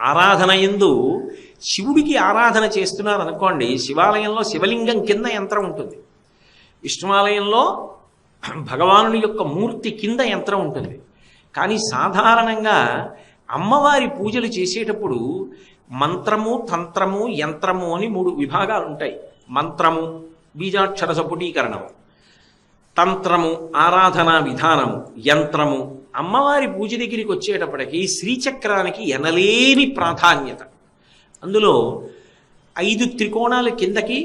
ఆరాధన ఎందు శివుడికి ఆరాధన చేస్తున్నారు అనుకోండి శివాలయంలో శివలింగం కింద యంత్రం ఉంటుంది. విష్ణువాలయంలో భగవానుని యొక్క మూర్తి కింద యంత్రం ఉంటుంది. కానీ సాధారణంగా అమ్మవారి పూజలు చేసేటప్పుడు మంత్రము తంత్రము యంత్రము అని మూడు విభాగాలు ఉంటాయి. మంత్రము బీజాక్షర సపుటీకరణము. తంత్రము ఆరాధనా విధానము. యంత్రము అమ్మవారి పూజ దగ్గరికి వచ్చేటప్పటికి శ్రీచక్రానికి ఎనలేని ప్రాధాన్యత. అందులో ఐదు త్రికోణాల కిందకి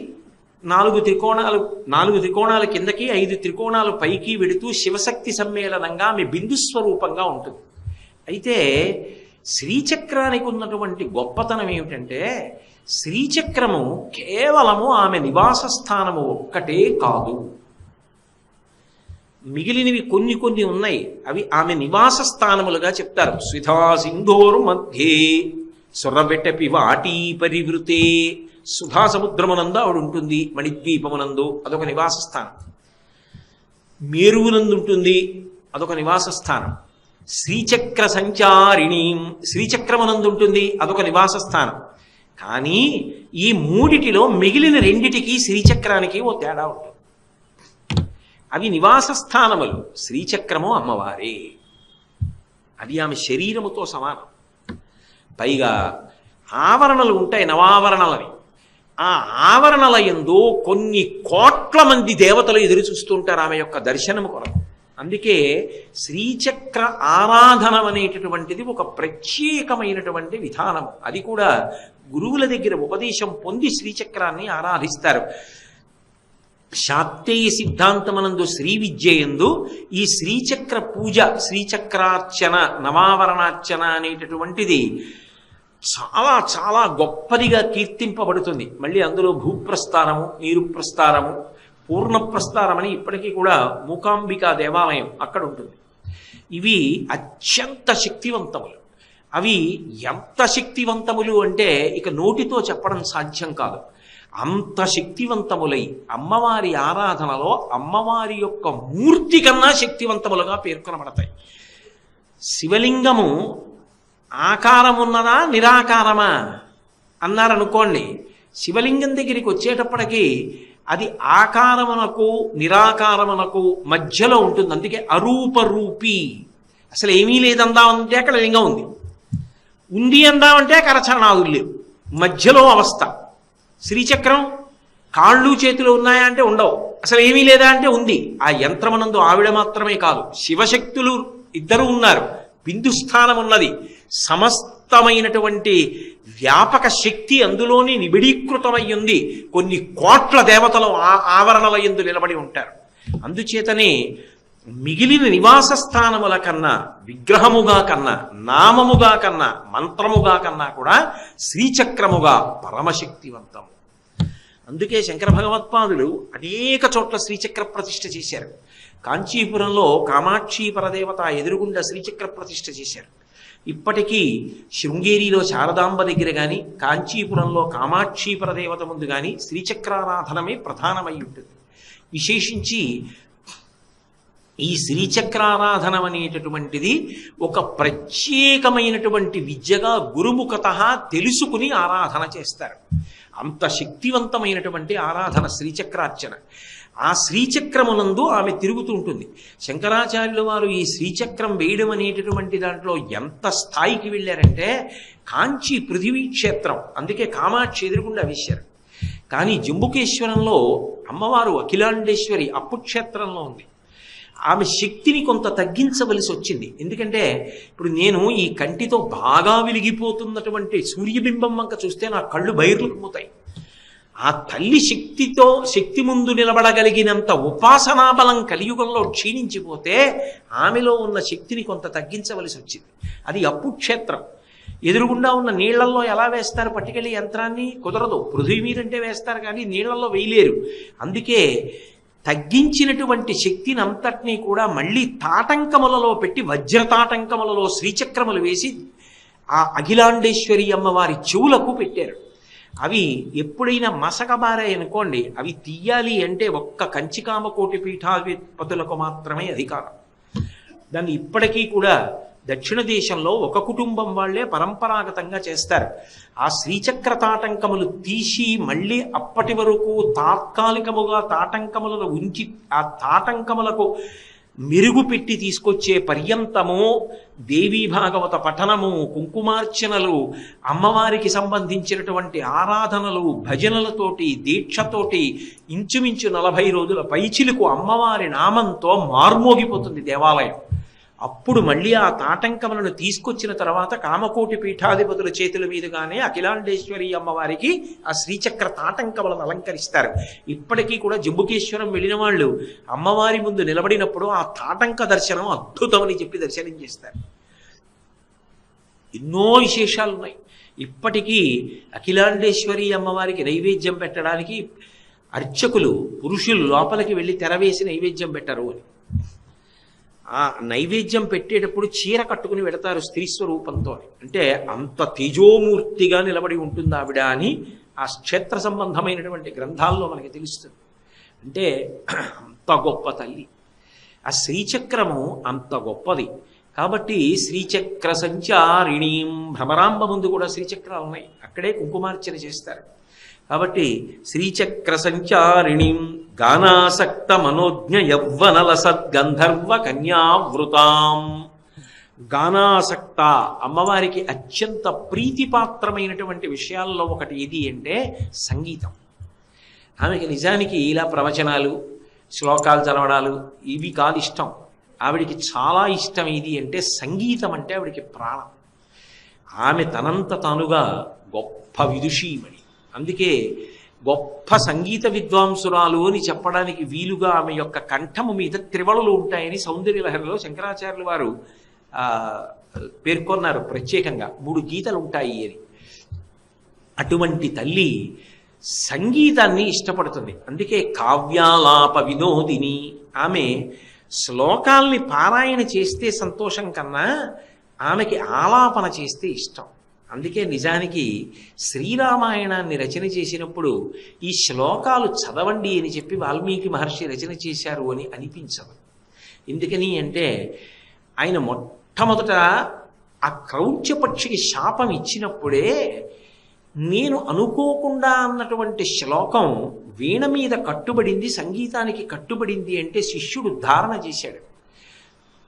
నాలుగు త్రికోణాలు నాలుగు త్రికోణాల కిందకి ఐదు త్రికోణాలు పైకి వెడుతూ శివశక్తి సమ్మేళనంగా ఆమె బిందు స్వరూపంగా ఉంటుంది. అయితే శ్రీచక్రానికి ఉన్నటువంటి గొప్పతనం ఏమిటంటే శ్రీచక్రము కేవలము ఆమె నివాస స్థానము ఒక్కటే కాదు. మిగిలినవి కొన్ని కొన్ని ఉన్నాయి. అవి ఆమె నివాస స్థానములుగా చెప్తారు. స్విధా సింధోరు మధ్యే సొర్రబెట్టపి వాటీ పరివృతే. సుధా సముద్రమునందు ఆవిడ ఉంటుంది మణిద్వీపమునందు అదొక నివాస స్థానం. మేరువునందు ఉంటుంది అదొక నివాస స్థానం. శ్రీచక్ర సంచారిణి శ్రీచక్రమునందు ఉంటుంది అదొక నివాస స్థానం. కానీ ఈ మూడిటిలో మిగిలిన రెండిటికి శ్రీచక్రానికి ఓ తేడా ఉంటుంది. అవి నివాస స్థానములు శ్రీచక్రము అమ్మవారే. అది ఆమె శరీరముతో సమానం. పైగా ఆవరణలు ఉంటాయి నవావరణలవి. ఆ ఆవరణల ఎందు కొన్ని కోట్ల మంది దేవతలు ఎదురు చూస్తుంటారు ఆమె యొక్క దర్శనము కొరకు. అందుకే శ్రీచక్ర ఆరాధనం అనేటటువంటిది ఒక ప్రత్యేకమైనటువంటి విధానం అది కూడా గురువుల దగ్గర ఉపదేశం పొంది శ్రీచక్రాన్ని ఆరాధిస్తారు. శాక్తేయ సిద్ధాంతమనందు శ్రీ విద్యయందు ఈ శ్రీచక్ర పూజ శ్రీచక్రార్చన నవావరణార్చన అనేటటువంటిది చాలా చాలా గొప్పదిగా కీర్తింపబడుతుంది. మళ్ళీ అందులో భూప్రస్థానము నీరు ప్రస్థానము పూర్ణ ప్రస్థానం అని ఇప్పటికీ కూడా మూకాంబికా దేవాలయం అక్కడ ఉంటుంది. ఇవి అత్యంత శక్తివంతములు. అవి ఎంత శక్తివంతములు అంటే ఇక నోటితో చెప్పడం సాధ్యం కాదు. అంత శక్తివంతములై అమ్మవారి ఆరాధనలో అమ్మవారి యొక్క మూర్తి కన్నా శక్తివంతములుగా పేర్కొనబడతాయి. శివలింగము ఆకారమున్నదా నిరాకారమా? అన్నారనుకోండి శివలింగం దగ్గరికి వచ్చేటప్పటికి అది ఆకారమునకు నిరాకారమునకు మధ్యలో ఉంటుంది. అందుకే అరూపరూపి. అసలు ఏమీ లేదందామంటే అక్కడ లింగం ఉంది. ఉంది అందామంటే కరచరణాదులు లేవు. మధ్యలో అవస్థ. శ్రీచక్రం కాళ్ళు చేతులు ఉన్నాయా అంటే ఉండవు. అసలు ఏమీ లేదా అంటే ఉంది. ఆ యంత్రమనందు ఆవిడ మాత్రమే కాదు శివశక్తులు ఇద్దరు ఉన్నారు. బిందుస్థానం ఉన్నది. సమస్తమైనటువంటి వ్యాపక శక్తి అందులోని నిబిడీకృతమై ఉంది. కొన్ని కోట్ల దేవతలు ఆ ఆవరణల ఎందు నిలబడి ఉంటారు. అందుచేతనే మిగిలిన నివాస స్థానముల కన్నా విగ్రహముగా కన్నా నామముగా కన్నా మంత్రముగా కన్నా కూడా శ్రీచక్రముగా పరమశక్తివంతము అందుకే శంకర భగవత్పాదులు అనేక చోట్ల శ్రీచక్ర ప్రతిష్ఠ చేశారు. కాంచీపురంలో కామాక్షి పరదేవత ఎదురుగుండా శ్రీచక్ర ప్రతిష్ఠ చేశారు. ఇప్పటికీ శృంగేరిలో శారదాంబ దగ్గర కానీ కాంచీపురంలో కామాక్షి పరదేవత ముందు కానీ శ్రీచక్రారాధనమే ప్రధానమై ఉంటుంది. విశేషించి ఈ శ్రీచక్రారాధనం అనేటటువంటిది ఒక ప్రత్యేకమైనటువంటి విద్యగా గురుముఖత తెలుసుకుని ఆరాధన చేస్తారు. అంత శక్తివంతమైనటువంటి ఆరాధన శ్రీచక్రార్చన. ఆ శ్రీచక్రమునందు ఆమె తిరుగుతూ ఉంటుంది. శంకరాచార్యుల వారు ఈ శ్రీచక్రం వేయడం అనేటటువంటి దాంట్లో ఎంత స్థాయికి వెళ్ళారంటే కాంచీ పృథివీ క్షేత్రం. అందుకే కామాక్షి ఎదురుకుండా వేశారు కానీ జంబుకేశ్వరంలో అమ్మవారు అఖిలాండేశ్వరి అప్పు క్షేత్రంలో ఉంది. ఆమె శక్తిని కొంత తగ్గించవలసి వచ్చింది. ఎందుకంటే ఇప్పుడు నేను ఈ కంటితో బాగా వెలిగిపోతున్నటువంటి సూర్యబింబం వంక చూస్తే నా కళ్ళు బయర్లు ఆ తల్లి శక్తితో శక్తి ముందు నిలబడగలిగినంత ఉపాసనా బలం కలియుగంలో క్షీణించిపోతే ఆమెలో ఉన్న శక్తిని కొంత తగ్గించవలసి వచ్చింది. అది అప్పు క్షేత్రం. ఎదురుగుండా ఉన్న నీళ్ళల్లో ఎలా వేస్తారు పట్టుకెళ్ళి యంత్రాన్ని? కుదరదు. పృథ్వీ మీదంటే వేస్తారు కానీ నీళ్ళలో వేయలేరు. అందుకే తగ్గించినటువంటి శక్తిని అంతటినీ కూడా మళ్ళీ తాటంకములలో పెట్టి వజ్రతాటంకములలో శ్రీచక్రములు వేసి ఆ అఖిలాండేశ్వరి అమ్మవారి చెవులకు పెట్టారు. అవి ఎప్పుడైనా మసకబారాయి అనుకోండి అవి తీయాలి అంటే ఒక్క కంచికామకోటి పీఠాధిపతులకు మాత్రమే అధికారం. దాన్ని ఇప్పటికీ కూడా దక్షిణ దేశంలో ఒక కుటుంబం వాళ్ళే పరంపరాగతంగా చేస్తారు. ఆ శ్రీచక్ర తాటంకములు తీసి మళ్ళీ అప్పటి వరకు తాత్కాలికముగా తాటంకములను ఉంచి ఆ తాటంకములకు మెరుగు పెట్టి తీసుకొచ్చే పర్యంతము దేవీ భాగవత పఠనము కుంకుమార్చనలు అమ్మవారికి సంబంధించినటువంటి ఆరాధనలు భజనలతోటి దీక్షతోటి ఇంచుమించు నలభై రోజుల పైచిలకు అమ్మవారి నామంతో మార్మోగిపోతుంది దేవాలయం. అప్పుడు మళ్ళీ ఆ తాటంకములను తీసుకొచ్చిన తర్వాత కామకోటి పీఠాధిపతుల చేతుల మీదుగానే అఖిలాండేశ్వరి అమ్మవారికి ఆ శ్రీచక్ర తాటంకములను అలంకరిస్తారు. ఇప్పటికీ కూడా జంబుకేశ్వరం వెళ్ళిన వాళ్ళు అమ్మవారి ముందు నిలబడినప్పుడు ఆ తాటంక దర్శనం అద్భుతమని చెప్పి దర్శనం చేస్తారు. ఎన్నో విశేషాలు ఉన్నాయి ఇప్పటికీ అఖిలాండేశ్వరి అమ్మవారికి నైవేద్యం పెట్టడానికి అర్చకులు పురుషులు లోపలికి వెళ్ళి తెరవేసి నైవేద్యం పెట్టరు అని. ఆ నైవేద్యం పెట్టేటప్పుడు చీర కట్టుకుని వెడతారు స్త్రీ స్వరూపంతో. అంటే అంత తేజోమూర్తిగా నిలబడి ఉంటుంది ఆవిడ అని ఆ క్షేత్ర సంబంధమైనటువంటి గ్రంథాల్లో మనకి తెలుస్తుంది. అంటే అంత గొప్ప తల్లి. ఆ శ్రీచక్రము అంత గొప్పది. కాబట్టి శ్రీచక్ర సంచారిణీం భ్రమరాంబ ముందు కూడా శ్రీచక్రాలు ఉన్నాయి. అక్కడే కుంకుమార్చన చేస్తారు. కాబట్టి శ్రీచక్ర సంచారిణీం గానాసక్త మనోజ్ఞ యవ్వనల సద్గంధర్వ కన్యావృతాం. గానాసక్త అమ్మవారికి అత్యంత ప్రీతిపాత్రమైనటువంటి విషయాల్లో ఒకటి ఏది అంటే సంగీతం. ఆమెకి నిజానికి ఇలా ప్రవచనాలు శ్లోకాలు చదవడాలు ఇవి కాదు ఇష్టం. ఆవిడికి చాలా ఇష్టం ఏది అంటే సంగీతం అంటే ఆవిడికి ప్రాణం. ఆమె తనంత తానుగా గొప్ప విదుషీమణి. అందుకే గొప్ప సంగీత విద్వాంసురాలు అని చెప్పడానికి వీలుగా ఆమె యొక్క కంఠము మీద త్రివళలు ఉంటాయని సౌందర్య లహరిలో శంకరాచార్యులు వారు పేర్కొన్నారు ప్రత్యేకంగా. మూడు గీతలు ఉంటాయి అని. అటువంటి తల్లి సంగీతాన్ని ఇష్టపడుతుంది. అందుకే కావ్యాలాప వినోదిని ఆమె శ్లోకాల్ని పారాయణ చేస్తే సంతోషం కన్నా ఆమెకి ఆలాపన చేస్తే ఇష్టం. అందుకే నిజానికి శ్రీరామాయణాన్ని రచన చేసినప్పుడు ఈ శ్లోకాలు చదవండి అని చెప్పి వాల్మీకి మహర్షి రచన చేశారు అని అనిపించదు. ఎందుకని అంటే ఆయన మొట్టమొదట ఆ క్రౌంచపక్షికి శాపం ఇచ్చినప్పుడే నేను అనుకోకుండా అన్నటువంటి శ్లోకం వీణ మీద కట్టుబడింది సంగీతానికి కట్టుబడింది అంటే శిష్యుడు ధారణ చేశాడు.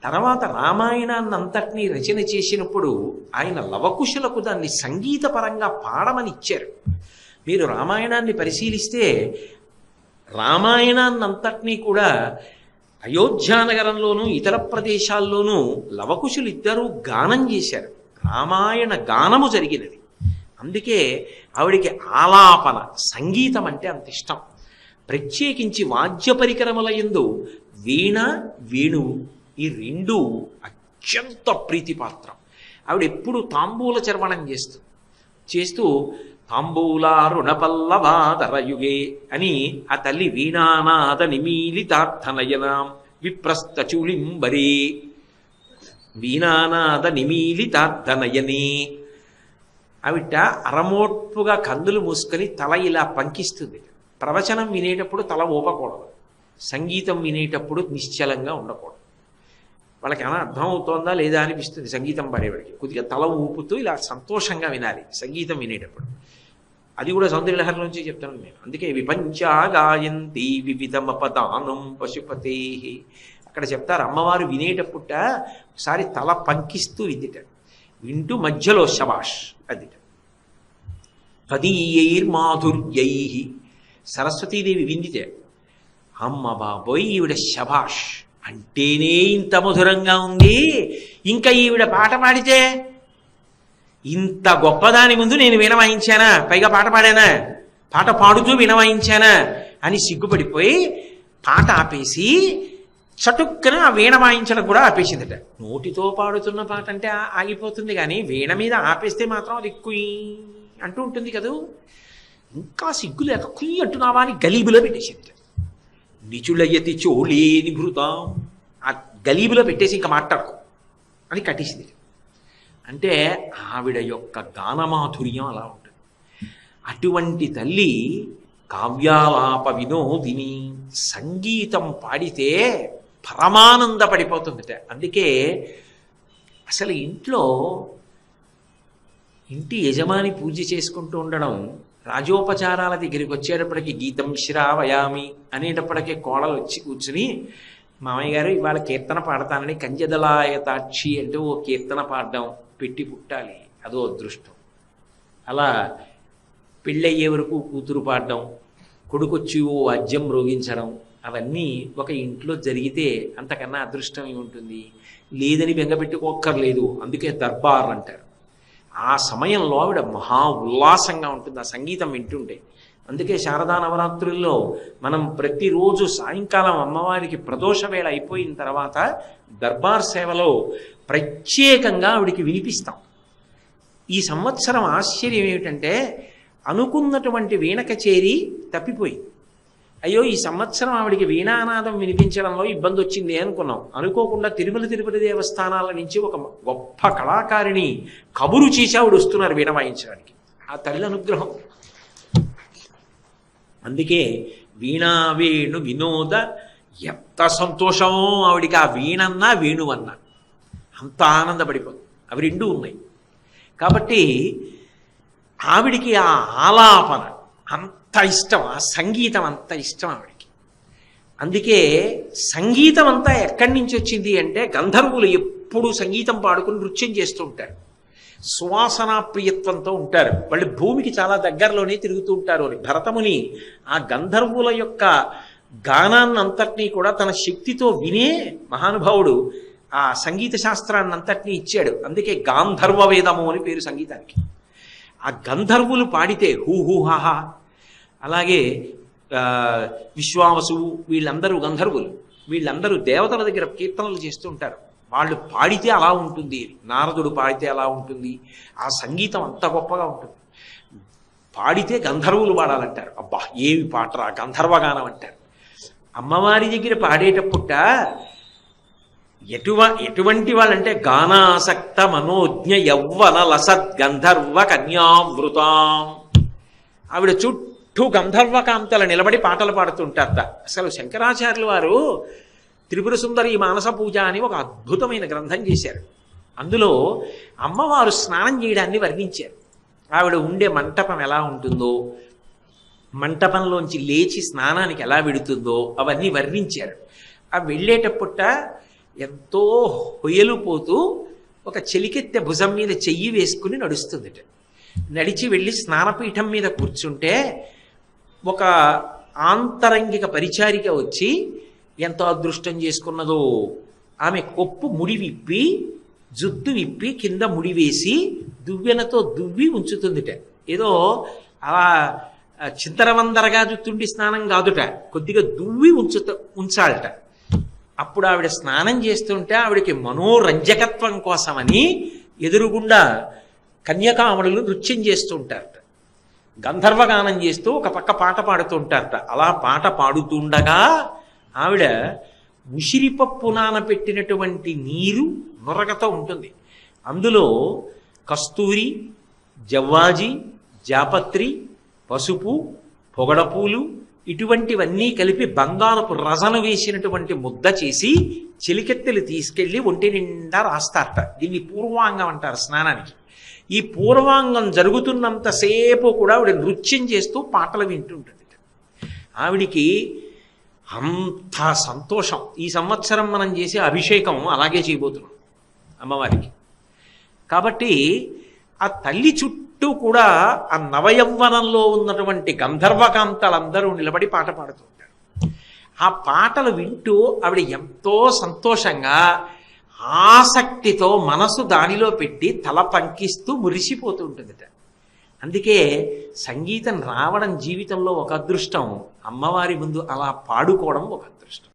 తర్వాత రామాయణాన్ని అంతటినీ రచన చేసినప్పుడు ఆయన లవకుశులకు దాన్ని సంగీతపరంగా పాడమని ఇచ్చారు. మీరు రామాయణాన్ని పరిశీలిస్తే రామాయణాన్ని అంతటినీ కూడా అయోధ్యానగరంలోనూ ఇతర ప్రదేశాల్లోనూ లవకుశులు ఇద్దరూ గానం చేశారు. రామాయణ గానము జరిగినది. అందుకే ఆవిడికి ఆలాపన సంగీతం అంటే అంత ఇష్టం. ప్రత్యేకించి వాద్య పరికరముల యందు వీణ వేణువు ఈ రెండు అత్యంత ప్రీతిపాత్రం. ఆవిడ ఎప్పుడు తాంబూల చర్వణం చేస్తూ చేస్తూ తాంబూల రుణపల్లవాదరయుగే అని ఆ తల్లి వీణానాద నిమీలితార్థనయనాం విప్రస్థచూళింబరే వీణానాద నిమీలితార్థనయనే. ఆవిడ అరమోట్పుగా కందులు మూసుకొని తల ఇలా పంకిస్తుంది. ప్రవచనం వినేటప్పుడు తల ఊపకూడదు. సంగీతం వినేటప్పుడు నిశ్చలంగా ఉండకూడదు. వాళ్ళకి ఏమైనా అర్థం అవుతోందా లేదా అనిపిస్తుంది సంగీతం పాడేవాడికి. కొద్దిగా తల ఊపుతూ ఇలా సంతోషంగా వినాలి సంగీతం వినేటప్పుడు. అది కూడా సౌందర్యలహరి నుంచి చెప్తాను నేను. అందుకే విపంచా గాయంతి వివిధమ పదానం పశుపతే అక్కడ చెప్తారు అమ్మవారు వినేటప్పుట ఒకసారి తల పంకిస్తూ విద్దిట వింటూ మధ్యలో శబాష్ అదిట. తదీయైర్మాధుర్యై. సరస్వతీదేవి విందితే అమ్మ బాబోయ్ ఈవిడ శభాష్. అంటేనే ఇంత మధురంగా ఉంది. ఇంకా ఈవిడ పాట పాడితే ఇంత గొప్పదాని ముందు నేను వినవాయించానా పైగా పాట పాడానా? పాట పాడుతూ వినవాయించానా అని సిగ్గుపడిపోయి పాట ఆపేసి చటుక్కన ఆ వీణ వాయించడం కూడా ఆపేసిందట. నోటితో పాడుతున్న పాట అంటే ఆగిపోతుంది కానీ వీణ మీద ఆపేస్తే మాత్రం అది ఎక్కువ అంటూ ఉంటుంది కదూ? ఇంకా సిగ్గు లేక కుయ్యి అంటున్నావా అని గలీబులో పెట్టేసింది. నిచులయతి చోళే భృతం ఆ గలీబులో పెట్టేసి ఇంకా మాట్లాడుకో అని కట్టేసింది. అంటే ఆవిడ యొక్క గానమాధుర్యం అలా ఉంటుంది. అటువంటి తల్లి కావ్యాలాప వినోదిని సంగీతం పాడితే పరమానంద పడిపోతుందిట అందుకే అసలు ఇంట్లో ఇంటి యజమాని పూజ చేసుకుంటూ ఉండడం రాజోపచారాల దగ్గరికి వచ్చేటప్పటికి గీతం శ్రావయామి అనేటప్పటికే కోడలు వచ్చి కూర్చుని మామయ్య గారు ఇవాళ కీర్తన పాడతానని కంజదలాయతాక్షి అంటే ఓ కీర్తన పాడడం పెట్టి పుట్టాలి. అదో అదృష్టం. అలా పెళ్ళయ్యే వరకు కూతురు పాడడం కొడుకొచ్చి ఓ వాద్యం రోగించడం అవన్నీ ఒక ఇంట్లో జరిగితే అంతకన్నా అదృష్టం ఏముంటుంది? లేదని బెంగపెట్టుకోక్కర్లేదు అందుకే దర్బార్ అంటారు. ఆ సమయంలో ఆవిడ మహా ఉల్లాసంగా ఉంటుంది. ఆ సంగీతం వింటుంటే. అందుకే శారదా నవరాత్రుల్లో మనం ప్రతిరోజు సాయంకాలం అమ్మవారికి ప్రదోష వేళ అయిపోయిన తర్వాత దర్బార్ సేవలో ప్రత్యేకంగా ఆవిడికి వినిపిస్తాం. ఈ సంవత్సరం ఆశ్చర్యం ఏమిటంటే అనుకున్నటువంటి వీణ కచేరి తప్పిపోయింది. అయ్యో ఈ సంవత్సరం ఆవిడికి వీణానాదం వినిపించడంలో ఇబ్బంది వచ్చింది అనుకున్నాం. అనుకోకుండా తిరుమల తిరుపతి దేవస్థానాల నుంచి ఒక గొప్ప కళాకారిణి కబురు చేసి ఆవిడ వస్తున్నారు వీణ వాయించడానికి ఆ తల్లి అనుగ్రహం. అందుకే వీణా వేణు వినోద ఎంత సంతోషమో ఆవిడికి ఆ వీణన్నా వేణువన్నా. అంత ఆనందపడిపోతుంది. అవి రెండూ ఉన్నాయి. కాబట్టి ఆవిడికి ఆ ఆలాపన అంత ఇష్టం ఆ సంగీతం అంత ఇష్టం ఆవిడికి. అందుకే సంగీతం అంతా ఎక్కడి నుంచి వచ్చింది అంటే గంధర్వులు ఎప్పుడూ సంగీతం పాడుకుని నృత్యం చేస్తూ ఉంటారు. సువాసనా ప్రియత్వంతో ఉంటారు. వాళ్ళు భూమికి చాలా దగ్గరలోనే తిరుగుతూ ఉంటారు అని. భరతముని ఆ గంధర్వుల యొక్క గానాన్నంతటినీ కూడా తన శక్తితో వినే మహానుభావుడు ఆ సంగీత శాస్త్రాన్ని అంతటినీ ఇచ్చాడు. అందుకే గాంధర్వ వేదము అని పేరు సంగీతానికి. ఆ గంధర్వులు పాడితే హూ హూ హాహా అలాగే ఆ, వీళ్ళందరూ గంధర్వులు. వీళ్ళందరూ దేవతల దగ్గర కీర్తనలు చేస్తూ ఉంటారు. వాళ్ళు పాడితే అలా ఉంటుంది. నారదుడు పాడితే అలా ఉంటుంది. ఆ సంగీతం అంత గొప్పగా ఉంటుంది. పాడితే గంధర్వులు పాడాలంటారు. అబ్బా ఏమి పాటరా? గంధర్వగానం అంటారు. అమ్మవారి దగ్గర పాడేటప్పుట ఎటువ ఎటువంటి వాళ్ళంటే గానాసక్త మనోజ్ఞ యవ్వన లసత్ గంధర్వ కన్యామృతాం. ఆవిడ చుట్టూ గంధర్వకాంతలు నిలబడి పాటలు పాడుతుంటారట. అసలు శంకరాచార్యులు వారు త్రిపుర సుందరి మానస పూజ అని ఒక అద్భుతమైన గ్రంథం చేశారు. అందులో అమ్మవారు స్నానం చేయడాన్ని వర్ణించారు. ఆవిడ ఉండే మంటపం ఎలా ఉంటుందో మంటపంలోంచి లేచి స్నానానికి ఎలా వెడుతుందో అవన్నీ వర్ణించారు. ఆ వెళ్ళేటప్పుట ఎంతో హొయలు పోతూ ఒక చెలికెత్తె భుజం మీద చెయ్యి వేసుకుని నడుస్తుందిట. నడిచి వెళ్ళి స్నానపీఠం మీద కూర్చుంటే ఒక ఆంతరంగిక పరిచారిక వచ్చి ఎంతో అదృష్టం చేసుకున్నదో. ఆమె కొప్పు ముడి విప్పి జుట్టు విప్పి కింద ముడి వేసి దువ్వెనతో దువ్వి ఉంచుతుందిట. ఏదో అలా చింతరవందరగా జుట్టుండి స్నానం కాదుట. కొద్దిగా దువ్వి ఉంచుత ఉంచాలట. అప్పుడు ఆవిడ స్నానం చేస్తుంటే ఆవిడకి మనోరంజకత్వం కోసమని ఎదురుగుండా కన్యకామణులు నృత్యం చేస్తూ ఉంటారట. గంధర్వగానం చేస్తూ ఒక పక్క పాట పాడుతూ ఉంటారట అలా పాట పాడుతుండగా ఆవిడ ఉసిరిపప్పు నానబెట్టినటువంటి నీరు నొరగతో ఉంటుంది. అందులో కస్తూరి జవ్వాజి జాపత్రి పసుపు పొగడపూలు ఇటువంటివన్నీ కలిపి బంగారపు రసను వేసినటువంటి ముద్ద చేసి చిలికెత్తెలు తీసుకెళ్ళి ఒంటి నిండా రాస్తారట. దీన్ని పూర్వాంగం అంటారు స్నానానికి. ఈ పూర్వాంగం జరుగుతున్నంతసేపు కూడా ఆవిడ నృత్యం చేస్తూ పాటలు వింటుంటుంది. ఆవిడికి అంత సంతోషం. ఈ సంవత్సరం మనం చేసే అభిషేకం అలాగే చేయబోతున్నాం అమ్మవారికి. కాబట్టి ఆ తల్లి చుట్టూ కూడా ఆ నవయవ్వనంలో ఉన్నటువంటి గంధర్వకాంతలందరూ నిలబడి పాట పాడుతూ ఉంటారు. ఆ పాటలు వింటూ ఆవిడ ఎంతో సంతోషంగా ఆసక్తితో మనసు దానిలో పెట్టి తల పంకిస్తూ మురిసిపోతూ ఉంటుందిట అందుకే సంగీతం రావడం జీవితంలో ఒక అదృష్టం. అమ్మవారి ముందు అలా పాడుకోవడం ఒక అదృష్టం.